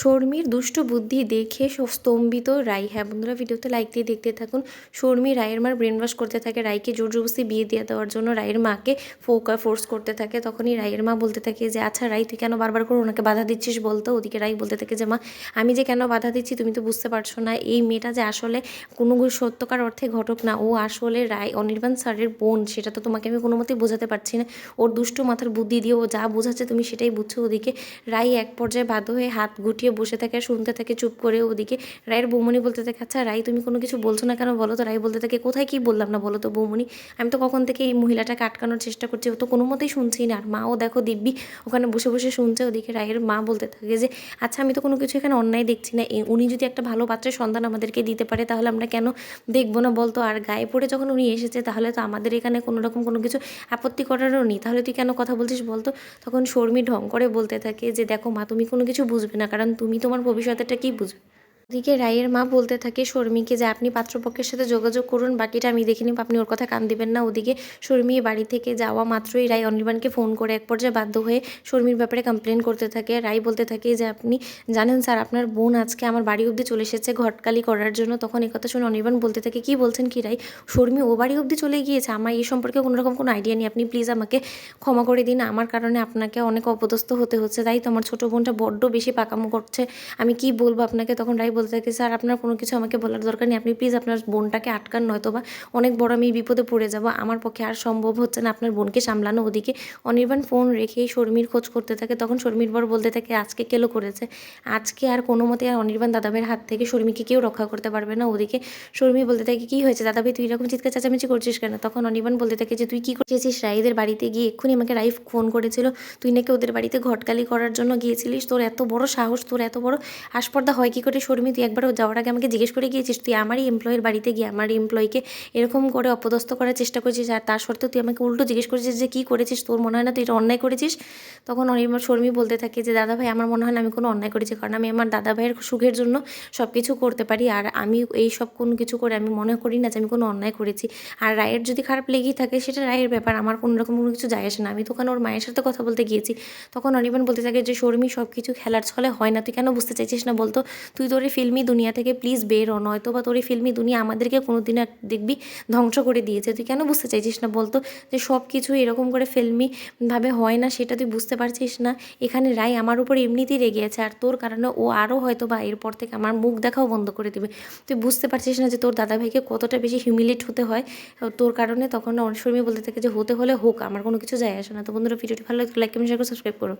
শর্মির দুষ্ট বুদ্ধি দেখে স্তম্ভিত রাই। হ্যাঁ বন্ধুরা, ভিডিওতে লাইক দিয়ে দেখতে থাকুন। শর্মি রায়ের মার ব্রেন ওয়াশ করতে থাকে রায়কে জোর জবরদস্তি বিয়ে দিয়ে দেওয়ার জন্য রায়ের মাকে ফোকা ফোর্স করতে থাকে। তখনই রায়ের মা বলতে থাকে যে আচ্ছা রাই, তুই কেন বারবার করে ওনাকে বাধা দিচ্ছিস বলতো? ওদিকে রাই বলতে থাকে যে, মা, আমি যে কেন বাধা দিচ্ছি তুমি তো বুঝতে পারছ না। এই মেয়েটা যে আসলে কোনো সত্যকার অর্থে ঘটক না, ও আসলে রায় অনির্বাণ স্যারের বোন। সেটা তো তোমাকে আমি কোনো মতেই বোঝাতে পারছি না। ওর দুষ্ট মাথার বুদ্ধি দিয়ে ও যা বোঝাচ্ছে তুমি সেটাই বুঝছ। ওদিকে রাই এক পর্যায়ে বাধ্য হয়ে হাত গুটিয়ে বসে থাকে, শুনতে থাকে, চুপ করে ওদিকে। রায়ের বৌমনি বলতে থাকে আচ্ছা রাই তুমি কোনো কিছু বলছো না কেন? বলো তো। রাই বলতে থাকে, কোথায় কি বললাম না? বলো তো বৌমনি। আমি তো কখন থেকে এই মহিলাটাকে আটকানোর চেষ্টা করছি, ও তো কোনো মতেই শুনছি না। আর মাও দেখো দিব্যি, ওখানে বসে বসে শুনছে। ওদিকে রায়ের মা বলতে থাকে যে আচ্ছা আমি তো কোনো কিছু এখানে অন্যায় দেখছি না। উনি যদি একটা ভালো পাত্রের সন্ধান আমাদেরকে দিতে পারে, তাহলে আমরা কেন দেখব না? বলতো, আর গায়ে পড়ে যখন উনি এসেছে, তাহলে তো আমাদের এখানে কোনো রকম কোনো কিছু আপত্তি করারও নেই। তাহলে তুই কেন কথা বলছিস বলতো? তখন শর্মি ঢং করে বলতে থাকে যে, দেখো মা, তুমি কোনো কিছু বুঝবে না। কারণ তুমি তোমার ভবিষ্যতেটা কি বুঝবে? ওদিকে রায়ের মা বলতে থাকে শর্মিকে যে, আপনি পাত্রপক্ষের সাথে যোগাযোগ করুন, বাকিটা আমি দেখে নিব। আপনি ওর কথা কান দিবেন না। ওদিকে শর্মি বাড়ি থেকে যাওয়া মাত্রই রায় অনির্বাণকে ফোন করে এক পর্যায়ে বাধ্য হয়ে শর্মির ব্যাপারে কমপ্লেন করতে থাকে। রায় বলতে থাকে যে, আপনি জানেন স্যার, আপনার বোন আজকে আমার বাড়ি অবধি চলে এসেছে ঘটকালি করার জন্য। তখন এই কথা শুনে অনির্বাণ বলতে থাকে, কি বলছেন কি রাই শর্মি ও বাড়ি অবধি চলে গিয়েছে। আমার এই সম্পর্কে কোনো রকম কোনো আইডিয়া নেই। আপনি প্লিজ আমাকে ক্ষমা করে দিন। আমার কারণে আপনাকে অনেক অপদস্থ হতে হচ্ছে। তাই তো আমার ছোটো বোনটা বড্ড বেশি পাকামো করছে। আমি কি বলব আপনাকে? তখন রাই বলতে থাকে, স্যার, আপনার কোনো কিছু আমাকে বলার দরকার নেই। আপনি প্লিজ আপনার বোনটাকে আটকান নয়তো বা অনেক বড় আমি বিপদে পড়ে যাব। আমার পক্ষে আর সম্ভব হচ্ছে না আপনার বোনকে সামলানো। ওদিকে অনির্বাণ ফোন রেখেই শর্মির খোঁজ করতে থাকে। তখন শর্মির বর বলতে থাকে, আজকে কেলো করেছে? আজকে আর কোনো মতে আর অনির্বাণ দাদাভাইয়ের হাত থেকে শর্মিকে কেউ রক্ষা করতে পারবে না। ওদিকে শর্মি বলতে থাকে, কি হয়েছে? দাদাভাই তুই এরকম চিৎকার চেঁচামেচি করছিস কেন? তখন অনির্বাণ বলতে থাকে যে, তুই কি করছিস রাইদের বাড়িতে গিয়ে? এক্ষুনি আমাকে রাইফ ফোন করেছিল। তুই নাকি ওদের বাড়িতে ঘটকালি করার জন্য গিয়েছিলিস? তোর এত বড় সাহস, তোর এত বড় আসপর্দা হয় কি করে শর্মি? তুই একবার যাওয়ার আগে আমাকে জিজ্ঞেস করে গিয়েছিস, তুই আমারই এমপ্লয়ের বাড়িতে গিয়ে আমার এমপ্লয়িকে এরকম করে অপদস্থ করার চেষ্টা করেছিস আর তার সত্ত্বেও তুই আমাকে উল্টো জিজ্ঞেস করেছিস যে কী করেছিস, তোর মনে হয় না তুই এটা অন্যায় করেছিস? তখন অনির্বাণ শর্মি বলতে থাকে যে, দাদা ভাই, আমার মনে হয় না আমি কোনো অন্যায় করেছি, কারণ আমি আমার দাদা ভাইয়ের সুখের জন্য সব কিছু করতে পারি আর আমি এই সব কোনো কিছু করে আমি মনে করি না যে আমি কোনো অন্যায় করেছি। আর রায়ের যদি খারাপ লেগেই থাকে, সেটা রায়ের ব্যাপার, আমার কোনো রকম কোনো কিছু যায় আসে না। আমি তো ওখানে ওর মায়ের সাথে কথা বলতে গিয়েছি। তখন অনির্বাণ বলতে থাকে যে, শর্মি সব কিছু খেলার ছলে হয় না, তুই কেন বুঝতে চাইছিস না বলতো? তুই তোর ফিল্মি দুনিয়া থেকে প্লিজ বের নয়তো বা তোর এই ফিল্মি দুনিয়া আমাদেরকে কোনো দিন দেখবি ধ্বংস করে দিয়েছে। তুই কেন বুঝতে চাইছিস না বলতো যে সব কিছু এরকম করে ফিল্মি ভাবে হয় না সেটা তুই বুঝতে পারছিস না? এখানে রায় আমার উপর এমনিতেই রেগে আছে আর তোর কারণে ও আরও হয়তো বা এরপর থেকে আমার মুখ দেখাও বন্ধ করে দেবে। তুই বুঝতে পারছিস না যে তোর দাদাভাইকে কতটা বেশি হিউমিলেট হতে হয়? তোর কারণে তখন অনশর্মী বলতে থাকে যে হতে হলে হোক, আমার কোনো কিছু যায় আসে না। তো বন্ধুরা, ভিডিওটি ভালো লাগলে লাইক কমেন্ট শেয়ার করে সাবস্ক্রাইব করো।